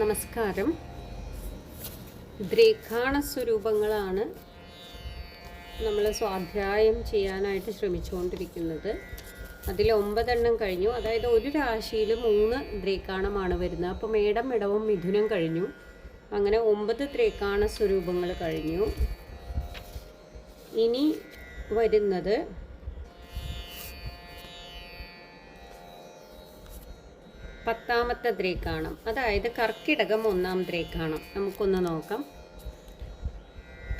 നമസ്കാരം. ദ്രേഖാണ സ്വരൂപങ്ങളാണ് നമ്മൾ സ്വാധ്യായം ചെയ്യാനായിട്ട് ശ്രമിച്ചുകൊണ്ടിരിക്കുന്നത്. അതിൽ ഒമ്പതെണ്ണം കഴിഞ്ഞു. അതായത് ഒരു രാശിയിൽ മൂന്ന് ദ്രേക്കാണമാണ് വരുന്നത്. അപ്പോൾ മേടം ഇടവും മിഥുനം കഴിഞ്ഞു. അങ്ങനെ ഒമ്പത് ദ്രേക്കാണ സ്വരൂപങ്ങൾ കഴിഞ്ഞു. ഇനി വരുന്നത് പത്താമത്തെ ദ്രേക്കാണം. അതായത് കർക്കിടകം ഒന്നാം ദ്രേക്കാണം. നമുക്കൊന്ന് നോക്കാം.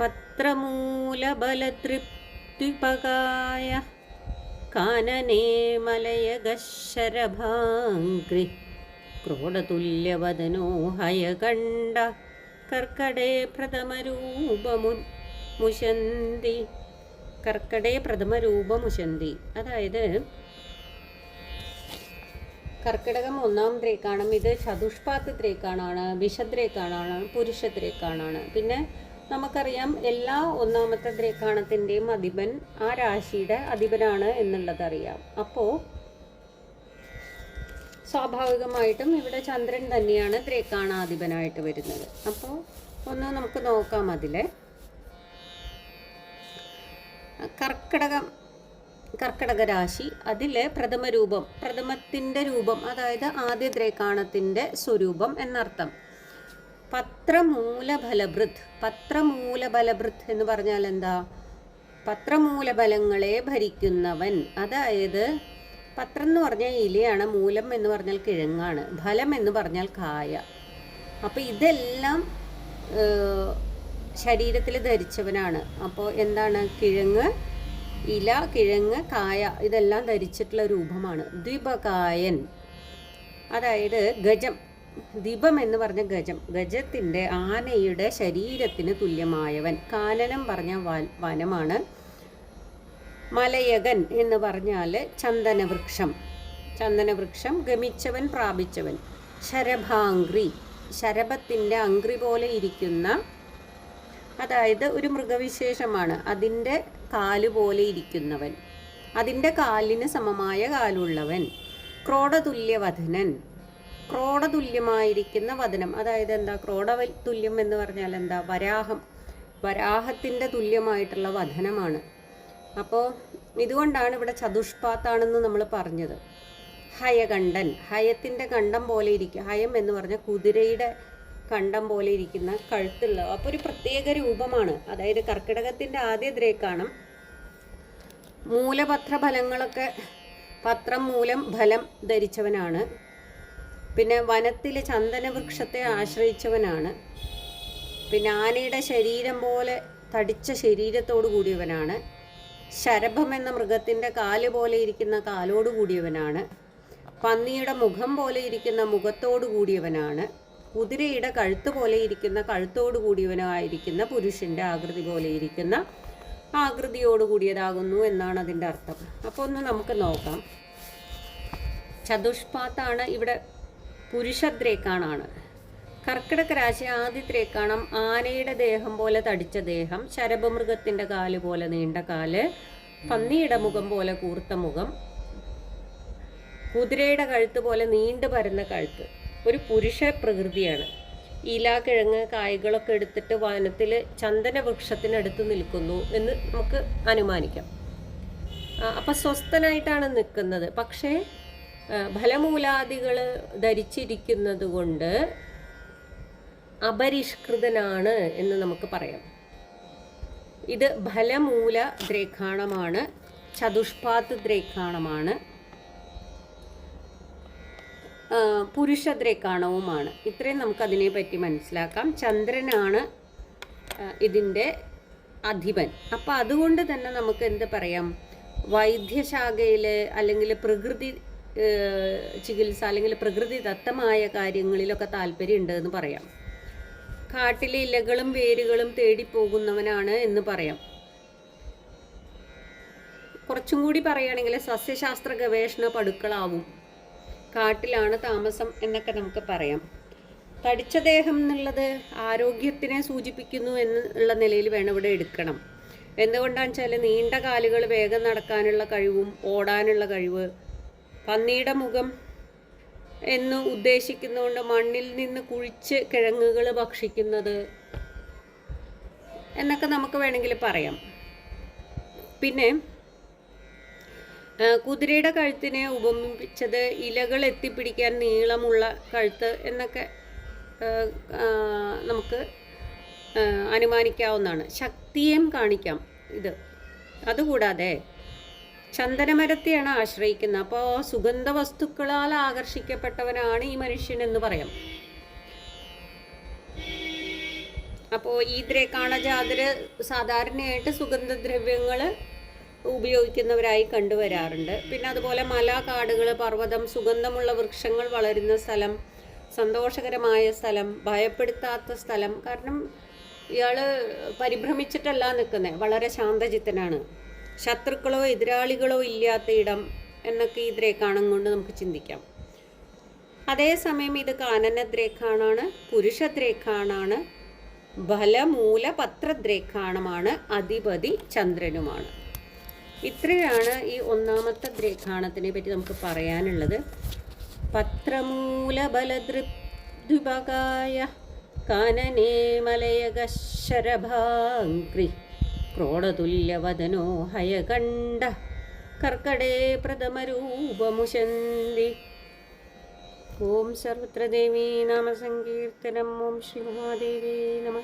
പത്രമൂലബലതൃപ്തിപകായ കാനനേ മലയഗശരഭാംഗ്രി ക്രോഡതുല്യവദനോ ഹയകണ്ഠ കർക്കടേ പ്രഥമരൂപമു മുശന്തി. കർക്കടേ പ്രഥമരൂപമുശന്തി. അതായത് കർക്കിടകം ഒന്നാം ത്രേക്കാണം ഇത് ചതുഷ്പാത്ത് വിഷത്രേക്കാണാണ് വിഷദ്രേക്കാണാണ് പുരുഷദ്രേക്കാണാണ്. പിന്നെ നമുക്കറിയാം എല്ലാ ഒന്നാമത്തെ ദ്രേക്കാണത്തിന്റെയും അധിപൻ ആ രാശിയുടെ അധിപനാണ് എന്നുള്ളത് അറിയാം. അപ്പോൾ സ്വാഭാവികമായിട്ടും ഇവിടെ ചന്ദ്രൻ തന്നെയാണ് ദ്രേക്കാണാധിപനായിട്ട് വരുന്നത്. അപ്പോൾ ഒന്ന് നമുക്ക് നോക്കാം അതിലെ. കർക്കിടകം കർക്കിടക രാശി അതിലെ പ്രഥമ രൂപം പ്രഥമത്തിന്റെ രൂപം അതായത് ആദ്യ ത്രേക്കാണത്തിന്റെ സ്വരൂപം എന്നർത്ഥം. പത്രമൂലഫലഭൃത് പത്രമൂലഫലഭൃത് എന്ന് പറഞ്ഞാൽ എന്താ? പത്രമൂലഫലങ്ങളെ ഭരിക്കുന്നവൻ അതായത് പത്രം എന്ന് പറഞ്ഞാൽ ഇലയാണ് മൂലം എന്ന് പറഞ്ഞാൽ കിഴങ്ങാണ് ഫലം എന്ന് പറഞ്ഞാൽ കായ. അപ്പോൾ ഇതെല്ലാം ശരീരത്തിൽ ധരിച്ചവനാണ്. അപ്പോൾ എന്താണ്? കിഴങ്ങ് ഇല കിഴങ്ങ് കായ ഇതെല്ലാം ധരിച്ചിട്ടുള്ള രൂപമാണ്. ദ്വിപകായൻ. അതായത് ഗജം. ദീപം എന്ന് പറഞ്ഞ ഗജം. ഗജത്തിന്റെ ആനയുടെ ശരീരത്തിന് തുല്യമായവൻ. കാനനം പറഞ്ഞ വനമാണ് മലയകൻ എന്ന് പറഞ്ഞാൽ ചന്ദനവൃക്ഷം. ചന്ദനവൃക്ഷം ഗമിച്ചവൻ പ്രാപിച്ചവൻ. ശരഭാംഗ്രി. ശരഭത്തിന്റെ അങ്ക്രി പോലെ ഇരിക്കുന്ന അതായത് ഒരു മൃഗവിശേഷമാണ്. അതിന്റെ കാൽ പോലെ ഇരിക്കുന്നവൻ. അതിന്റെ കാലിന് സമമായ കാലുള്ളവൻ. ക്രോഡതുല്യവധനൻ. ക്രോഡതുല്യമായിരിക്കുന്ന വധനം അതായത് എന്താ? ക്രോഡ തുല്യം എന്ന് പറഞ്ഞാൽ എന്താ? വരാഹം. വരാഹത്തിന്റെ തുല്യമായിട്ടുള്ള വധനമാണ് അപ്പോൾ ഇതുകൊണ്ടാണ് ഇവിടെ ചതുഷ്പാത്താണെന്ന് നമ്മൾ പറഞ്ഞത്. ഹയകണ്ഠൻ. ഹയത്തിന്റെ കണ്ടം പോലെ ഇരിക്കുക. ഹയം എന്ന് പറഞ്ഞാൽ കുതിരയുടെ കണ്ടം പോലെ ഇരിക്കുന്ന കഴുത്തുള്ള അപ്പോൾ ഒരു പ്രത്യേക രൂപമാണ്. അതായത് കർക്കിടകത്തിന്റെ ആദ്യ ദ്രേക്കാണം. മൂലപത്ര ഫലങ്ങളൊക്കെ പത്രം മൂലം ഫലം ധരിച്ചവനാണ്. പിന്നെ വനത്തിലെ ചന്ദനവൃക്ഷത്തെ ആശ്രയിച്ചവനാണ്. പിന്നെ ആനയുടെ ശരീരം പോലെ തടിച്ച ശരീരത്തോടു കൂടിയവനാണ്. ശരഭം എന്ന മൃഗത്തിന്റെ കാൽ പോലെ ഇരിക്കുന്ന കാലോട് കൂടിയവനാണ്. പന്നിയുടെ മുഖം പോലെ ഇരിക്കുന്ന മുഖത്തോടു കൂടിയവനാണ്. കുതിരയുടെ കഴുത്ത് പോലെ ഇരിക്കുന്ന കഴുത്തോടു കൂടിയവനായിരിക്കുന്ന പുരുഷന്റെ ആകൃതി പോലെ ഇരിക്കുന്ന ആകൃതിയോട് കൂടിയതാകുന്നു എന്നാണ് അതിന്റെ അർത്ഥം. അപ്പോൾ ഒന്ന് നമുക്ക് നോക്കാം. ചതുഷ്പാത്താണ് ഇവിടെ പുരുഷദ്രേക്കാണാണ്. കർക്കിടക രാശി ആദിത്രേക്കാണം ആനയുടെ ദേഹം പോലെ തടിച്ച ദേഹം ശരഭമൃഗത്തിന്റെ കാൽ പോലെ നീണ്ട കാൽ പന്നിയുടെ മുഖം പോലെ കൂർത്ത മുഖം കുതിരയുടെ കഴുത്ത് പോലെ നീണ്ടു പരന്ന കഴുത്ത്. ഒരു പുരുഷ പ്രകൃതിയാണ്. ഇല കിഴങ്ങ് കായ്കളൊക്കെ എടുത്തിട്ട് വനത്തിൽ ചന്ദന വൃക്ഷത്തിനടുത്ത് നിൽക്കുന്നു എന്ന് നമുക്ക് അനുമാനിക്കാം. അപ്പം സ്വസ്ഥനായിട്ടാണ് നിൽക്കുന്നത്. പക്ഷേ ഫലമൂലാദികൾ ധരിച്ചിരിക്കുന്നത് കൊണ്ട് അപരിഷ്കൃതനാണ് എന്ന് നമുക്ക് പറയാം. ഇത് ഫലമൂല ദ്രേഖാണമാണ് ചതുഷ്പാത്ത് ദ്രേഖാണമാണ്. പുരുഷദ്രേക്കാണവുമാണ്. ഇത്രയും നമുക്കതിനെ പറ്റി മനസ്സിലാക്കാം. ചന്ദ്രനാണ് ഇതിന്റെ അധിപൻ. അപ്പം അതുകൊണ്ട് തന്നെ നമുക്ക് എന്ത് പറയാം? വൈദ്യശാഖയിൽ അല്ലെങ്കിൽ പ്രകൃതി ചികിത്സ അല്ലെങ്കിൽ പ്രകൃതി ദത്തമായ കാര്യങ്ങളിലൊക്കെ താല്പര്യമുണ്ട് എന്ന് പറയാം. കാട്ടിലെ ഇലകളും വേരുകളും തേടിപ്പോകുന്നവനാണ് എന്ന് പറയാം. കുറച്ചും കൂടി പറയുകയാണെങ്കിൽ സസ്യശാസ്ത്ര ഗവേഷണ പടുക്കളാവും. കാട്ടിലാണ് താമസം എന്നൊക്കെ നമുക്ക് പറയാം. തടിച്ച ദേഹം എന്നുള്ളത് ആരോഗ്യത്തിനെ സൂചിപ്പിക്കുന്നു എന്നുള്ള നിലയിൽ വേണം ഇവിടെ എടുക്കണം. എന്തുകൊണ്ടാണെന്ന് വെച്ചാൽ നീണ്ട കാലുകൾ വേഗം നടക്കാനുള്ള കഴിവും ഓടാനുള്ള കഴിവ് പന്നിയുടെ മുഖം എന്ന് ഉദ്ദേശിക്കുന്നതുകൊണ്ട് മണ്ണിൽ നിന്ന് കുഴിച്ച് കിഴങ്ങുകൾ ഭക്ഷിക്കുന്നത് എന്നൊക്കെ നമുക്ക് വേണമെങ്കിൽ പറയാം. പിന്നെ കുതിരയുടെ കഴുത്തിനെ ഉപമിപ്പിച്ചത് ഇലകൾ എത്തിപ്പിടിക്കാൻ നീളമുള്ള കഴുത്ത് എന്നൊക്കെ നമുക്ക് അനുമാനിക്കാവുന്നതാണ്. ശക്തിയും കാണിക്കാം ഇത്. അതുകൂടാതെ ചന്ദനമരത്തെയാണ് ആശ്രയിക്കുന്നത്. അപ്പോൾ സുഗന്ധ വസ്തുക്കളാൽ ആകർഷിക്കപ്പെട്ടവനാണ് ഈ മനുഷ്യൻ എന്ന് പറയാം. അപ്പോൾ ഈ ദ്രേക്കാണജാതര് സാധാരണയായിട്ട് സുഗന്ധദ്രവ്യങ്ങൾ ഉപയോഗിക്കുന്നവരായി കണ്ടുവരാറുണ്ട്. പിന്നെ അതുപോലെ മല കാടുകൾ പർവതം സുഗന്ധമുള്ള വൃക്ഷങ്ങൾ വളരുന്ന സ്ഥലം സന്തോഷകരമായ സ്ഥലം ഭയപ്പെടുത്താത്ത സ്ഥലം. കാരണം ഇയാൾ പരിഭ്രമിച്ചിട്ടല്ല നിൽക്കുന്നത് വളരെ ശാന്തചിത്തനാണ്. ശത്രുക്കളോ എതിരാളികളോ ഇല്ലാത്ത ഇടം എന്നൊക്കെ ഈ ദ്രേക്കാണം കൊണ്ട് നമുക്ക് ചിന്തിക്കാം. അതേസമയം ഇത് കാനനദ്രേഖാണാണ് പുരുഷദ്രേഖാണാണ് ബലമൂല പത്രദ്രേഖാണമാണ് അധിപതി ചന്ദ്രനുമാണ്. ഇത്രയാണ് ഈ ഒന്നാമത്തെ ദ്രേഖാണത്തിനെ പറ്റി നമുക്ക് പറയാനുള്ളത്. പത്രമൂലബലദൃദ്വിപകായ കാനനേ മലയകശരഭാങ്ക്രി ക്രോഡതുല്യവദനോ ഹയകണ്ഠ കർക്കടേ പ്രഥമരൂപമുശന്തി. ഓം സർവത്ര ദേവീ നാമസങ്കീർത്തനം. ഓം ശ്രീ മഹാദേവി നമ.